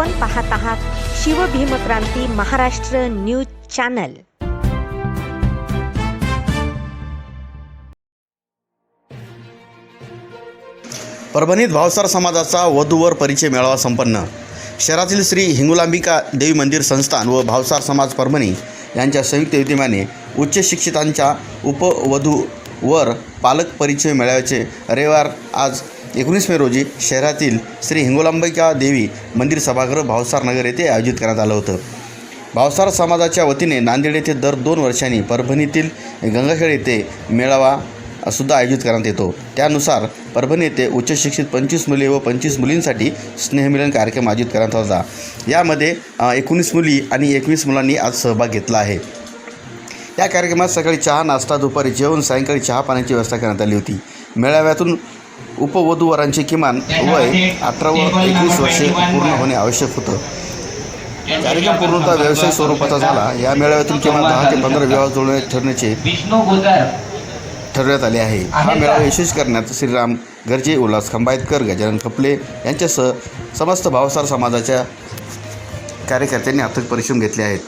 आपण पाहत आहात शिवभीमक्रांती महाराष्ट्र न्यूज चॅनल. परभणीत भावसार समाजाचा वधूवर परिचय मेळावा संपन्न. शहरातील श्री हिंगुलांबिका देवी मंदिर संस्थान व भावसार समाज परभणी यांच्या संयुक्त विद्यमाने उच्च शिक्षितांच्या उपवधूवर पालक परिचय मेळाव्याचे रविवार आज एकोणीस मे रोजी शहरातील श्री हिंगोलांबिका देवी मंदिर सभागृह भावसार नगर येथे आयोजित करण्यात आलं होतं. भावसार समाजाच्या वतीने नांदेड येथे दर दोन वर्षांनी परभणीतील गंगाखेड येथे मेळावा सुद्धा आयोजित करण्यात येतो. त्यानुसार परभणी येथे उच्च शिक्षित पंचवीस मुले व पंचवीस मुलींसाठी स्नेहमिलन कार्यक्रम आयोजित करण्यात होता. यामध्ये एकोणीस मुली आणि एकवीस मुलांनी आज सहभाग घेतला आहे. या कार्यक्रमात सकाळी चहा नाश्ता दुपारी जेवण सायंकाळी चहा पाण्याची व्यवस्था करण्यात आली होती. मेळाव्यातून उपवधूवरांचे किमान वय अठरा व एकवीस वर्षे पूर्ण होणे आवश्यक होतं. कार्यक्रम पूर्णतः व्यावसायिक स्वरूपाचा झाला. या मेळाव्यातून किमान दहा ते पंधरा विवाह जोडणे ठरण्याचे ठरवण्यात आले आहे. हा मेळावा यशस्वी करण्यात श्रीराम गर्जे उल्हास खंबायतकर गजानन खपले यांच्यासह समस्त भावसार समाजाच्या कार्यकर्त्यांनी अथक परिश्रम घेतले आहेत.